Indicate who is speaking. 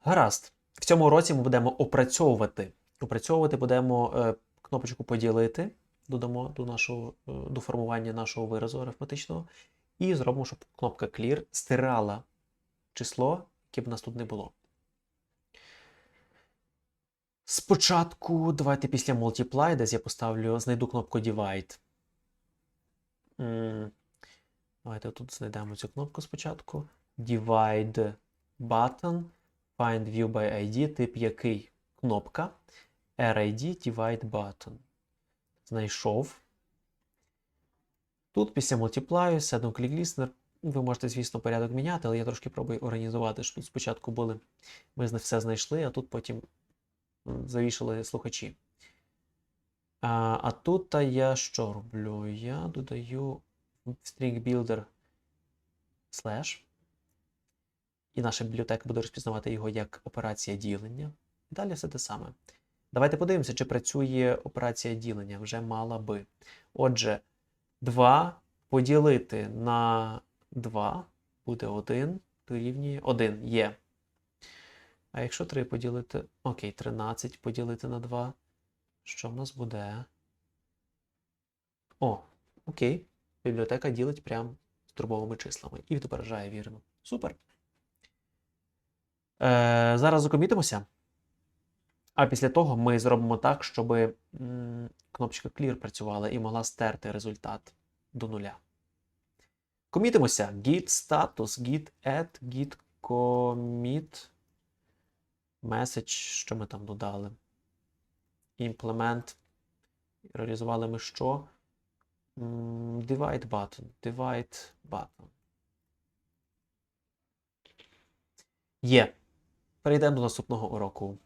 Speaker 1: Гаразд. В цьому році ми будемо опрацьовувати. Опрацьовувати будемо е, кнопочку поділити, додамо до нашого е, до формування нашого виразу арифметичного, і зробимо, щоб кнопка Clear стирала число, яке б нас тут не було. Спочатку давайте після Multiply, десь я поставлю, знайду кнопку Divide. Давайте тут знайдемо цю кнопку спочатку. Divide button. Find View by ID, тип який? Кнопка. RID Divide Button. Знайшов. Тут після Multiply, Set Click Listener. Ви можете, звісно, порядок міняти, але я трошки пробую організувати, що тут спочатку були. Ми все знайшли, а тут потім завішали слухачі. А, а тут я що роблю? Я додаю string builder slash. І наша бібліотека буде розпізнавати його як операція ділення. І далі все те саме. Давайте подивимося, чи працює операція ділення. Вже мала би. Отже, 2 поділити на 2 буде 1, дорівнює 1 є. А якщо 3 поділити. Окей, 13 поділити на 2. Що в нас буде? О, окей. Бібліотека ділить прямо з дробовими числами і відображає вірно. Супер. Е, зараз закомітимося. А після того ми зробимо так, щоб кнопочка Clear працювала і могла стерти результат до нуля. Комітимося. Git status, git add, git commit. Message, що ми там додали. Implement. Реалізували ми що? Divide button. Divide button. Є. Перейдемо до наступного уроку.